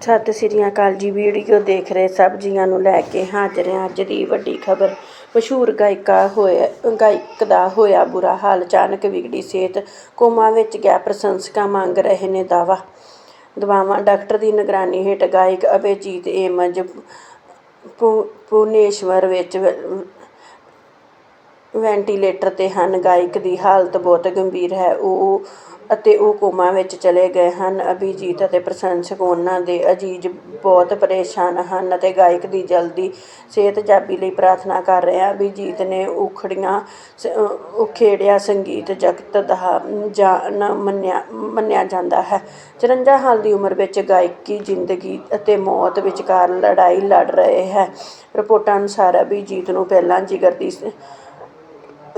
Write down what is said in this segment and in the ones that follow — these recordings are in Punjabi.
ਸਤਿ ਸ੍ਰੀ ਅਕਾਲ ਜੀ ਵੀਡੀਓ ਦੇਖ ਰਹੇ ਸਭ ਜੀਆਂ ਨੂੰ ਲੈ ਕੇ ਹਾਜ਼ਰ ਹਾਂ। ਅੱਜ ਦੀ ਵੱਡੀ ਖਬਰ, ਮਸ਼ਹੂਰ ਗਾਇਕਾ ਹੋਇਆ, ਗਾਇਕ ਦਾ ਹੋਇਆ ਬੁਰਾ ਹਾਲ, ਅਚਾਨਕ ਵਿਗੜੀ ਸਿਹਤ, ਕੋਮਾ ਵਿੱਚ ਗਿਆ, ਪ੍ਰਸ਼ੰਸਕਾਂ ਮੰਗ ਰਹੇ ਨੇ ਦਾਵਾ ਦਵਾਵਾਂ ਡਾਕਟਰ ਦੀ ਨਿਗਰਾਨੀ ਹੇਠ ਗਾਇਕ ਅਭਿਜੀਤ ਏਮਜ ਭੁ- ਵਿੱਚ ਵੈਂਟੀਲੇਟਰ ਤੇ ਹਨ। ਗਾਇਕ ਦੀ ਹਾਲਤ ਬਹੁਤ ਗੰਭੀਰ ਹੈ। ਉਹ ਅਤੇ ਉਹ ਕੋਮਾ ਵਿੱਚ ਚਲੇ ਗਏ ਹਨ। ਅਭਿਜੀਤ ਅਤੇ ਪ੍ਰਸ਼ੰਸਕ ਉਹਨਾਂ ਦੇ ਅਜ਼ੀਜ਼ ਬਹੁਤ ਪਰੇਸ਼ਾਨ ਹਨ ਅਤੇ ਗਾਇਕ ਦੀ ਜਲਦੀ ਸਿਹਤਯਾਬੀ ਲਈ ਪ੍ਰਾਰਥਨਾ ਕਰ ਰਹੇ ਹਨ ਅਭਿਜੀਤ ਨੇ ਉਖੜੀਆਂ ਉਖੇੜਿਆ ਸੰਗੀਤ ਜਗਤ ਦਾ ਜਾਨ ਮੰਨਿਆ ਮੰਨਿਆ ਜਾਂਦਾ ਹੈ। 54 ਸਾਲ ਦੀ ਉਮਰ ਵਿੱਚ ਗਾਇਕੀ ਜ਼ਿੰਦਗੀ ਅਤੇ ਮੌਤ ਵਿਚਕਾਰ ਲੜਾਈ ਲੜ ਰਹੇ ਹੈ। ਰਿਪੋਰਟਾਂ ਅਨੁਸਾਰ ਅਭਿਜੀਤ ਨੂੰ ਪਹਿਲਾਂ ਜਿਗਰ ਦੀ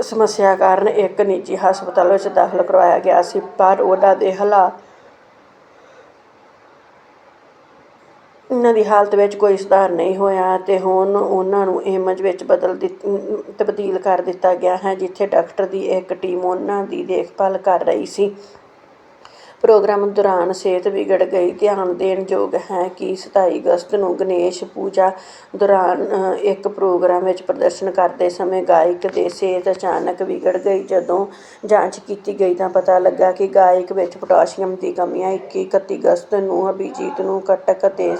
ਸਮੱਸਿਆ ਕਾਰਨ ਇੱਕ ਨਿੱਜੀ ਹਸਪਤਾਲ ਵਿੱਚ ਦਾਖਲ ਕਰਵਾਇਆ ਗਿਆ ਸੀ, ਪਰ ਉਹਨਾਂ ਦੇ ਹਾਲਾਤ ਉਹਨਾਂ ਦੀ ਹਾਲਤ ਵਿੱਚ ਕੋਈ ਸੁਧਾਰ ਨਹੀਂ ਹੋਇਆ ਤੇ ਹੁਣ ਉਹਨਾਂ ਨੂੰ ਇਮਜ਼ ਵਿੱਚ ਬਦਲ ਦਿੱਤ- ਤਬਦੀਲ ਕਰ ਦਿੱਤਾ ਗਿਆ ਹੈ, ਜਿੱਥੇ ਡਾਕਟਰ ਦੀ ਇੱਕ ਟੀਮ ਉਹਨਾਂ ਦੀ ਦੇਖਭਾਲ ਕਰ ਰਹੀ ਸੀ। ਪ੍ਰੋਗਰਾਮ ਦੌਰਾਨ ਸਿਹਤ ਵਿਗੜ ਗਈ। ਧਿਆਨ ਦੇਣ ਯੋਗ ਹੈ ਕਿ 27 ਅਗਸਤ ਨੂੰ ਗਣੇਸ਼ ਪੂਜਾ ਦੌਰਾਨ ਇੱਕ ਪ੍ਰੋਗਰਾਮ ਵਿੱਚ ਪ੍ਰਦਰਸ਼ਨ ਕਰਦੇ ਸਮੇਂ ਗਾਇਕ ਦੇ ਸਿਹਤ ਅਚਾਨਕ ਵਿਗੜ ਗਈ। ਜਦੋਂ ਜਾਂਚ ਕੀਤੀ ਗਈ ਤਾਂ ਪਤਾ ਲੱਗਾ ਕਿ ਗਾਇਕ ਵਿੱਚ ਪੋਟਾਸ਼ੀਅਮ ਦੀ ਕਮੀ ਹੈ 21 31 ਅਗਸਤ ਨੂੰ ਅਭਿਜੀਤ ਨੂੰ ਕਟਕ ਅਤੇ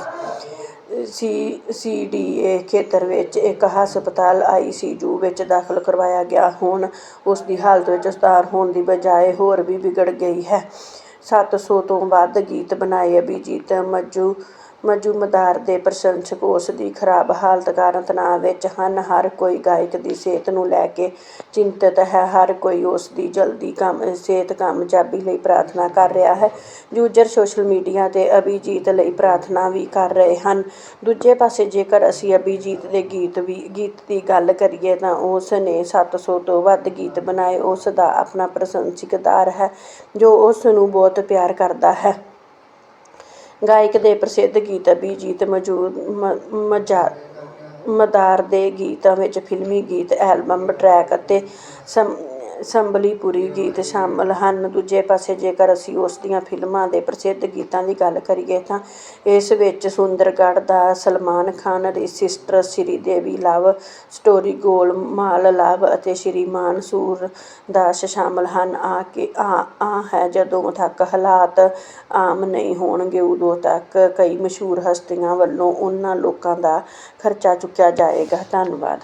ਸੀ ਸੀ ਡੀ ਏ ਖੇਤਰ ਵਿੱਚ ਇੱਕ ਹਸਪਤਾਲ ਆਈ ਸੀ ਯੂ ਵਿੱਚ ਦਾਖਲ ਕਰਵਾਇਆ ਗਿਆ। ਹੁਣ ਉਸ ਦੀ ਹਾਲਤ ਵਿੱਚ ਸੁਧਾਰ ਹੋਣ ਦੀ ਬਜਾਏ ਹੋਰ ਵੀ ਵਿਗੜ ਗਈ ਹੈ। ਸੱਤ ਸੌ ਤੋਂ ਵੱਧ ਗੀਤ ਬਣਾਏ ਅਭਿਜੀਤ ਮੱਜੂ ਮਜੂਮਦਾਰ ਦੇ ਪ੍ਰਸ਼ੰਸਕ ਉਸ ਦੀ ਖਰਾਬ ਹਾਲਤ ਕਾਰਨ ਤਣਾਅ ਵਿੱਚ ਹਨ। ਹਰ ਕੋਈ ਗਾਇਕ ਦੀ ਸਿਹਤ ਨੂੰ ਲੈ ਕੇ ਚਿੰਤਤ ਹੈ। ਹਰ ਕੋਈ ਉਸ ਦੀ ਜਲਦੀ ਕੰਮ, ਸਿਹਤ ਕਾਮਯਾਬੀ ਲਈ ਪ੍ਰਾਰਥਨਾ ਕਰ ਰਿਹਾ ਹੈ। ਯੂਜ਼ਰ ਸੋਸ਼ਲ ਮੀਡੀਆ ਤੇ ਅਭਿਜੀਤ ਲਈ ਪ੍ਰਾਰਥਨਾ ਵੀ ਕਰ ਰਹੇ ਹਨ। ਦੂਜੇ ਪਾਸੇ ਜੇਕਰ ਅਸੀਂ ਅਭਿਜੀਤ ਦੇ ਗੀਤ ਵੀ, ਗੀਤ ਦੀ ਗੱਲ ਕਰੀਏ ਤਾਂ ਉਸ ਨੇ ਸੱਤ ਸੌ ਤੋਂ ਵੱਧ ਗੀਤ ਬਣਾਏ। ਉਸ ਦਾ ਆਪਣਾ ਪ੍ਰਸ਼ੰਸਕਦਾਰ ਹੈ ਜੋ ਉਸ ਨੂੰ ਬਹੁਤ ਪਿਆਰ ਕਰਦਾ ਹੈ। ਗਾਇਕ ਦੇ ਪ੍ਰਸਿੱਧ ਗੀਤ ਅਭਿਜੀਤ ਮੌਜੂਦ, ਮ- ਮਜਾ, ਮਦਾਰ ਦੇ ਗੀਤਾਂ ਵਿੱਚ ਫਿਲਮੀ ਗੀਤ, ਐਲਬਮ, ਟਰੈਕ ਅਤੇ ਸਮ ਸੰਬਲੀਪੁਰੀ ਗੀਤ ਸ਼ਾਮਲ ਹਨ। ਦੂਜੇ ਪਾਸੇ ਜੇਕਰ ਅਸੀਂ ਉਸ ਦੀਆਂ ਫਿਲਮਾਂ ਦੇ ਪ੍ਰਸਿੱਧ ਗੀਤਾਂ ਦੀ ਗੱਲ ਕਰੀਏ ਤਾਂ ਇਸ ਵਿੱਚ ਸੁੰਦਰਗੜ੍ਹ ਦਾ ਸਲਮਾਨ ਖਾਨ ਦੀ sister Shri Devi love, story Golmaal love ਅਤੇ ਸ਼੍ਰੀਮਾਨ ਸੂਰਦਾਸ ਸ਼ਾਮਲ ਹਨ। ਆ ਕੇ ਆ ਆ ਹੈ ਜਦੋਂ ਤੱਕ ਹਾਲਾਤ ਆਮ ਨਹੀਂ ਹੋਣਗੇ, ਉਦੋਂ ਤੱਕ ਕਈ ਮਸ਼ਹੂਰ ਹਸਤੀਆਂ ਵੱਲੋਂ ਉਹਨਾਂ ਲੋਕਾਂ ਦਾ ਖਰਚਾ ਚੁੱਕਿਆ ਜਾਏਗਾ। ਧੰਨਵਾਦ।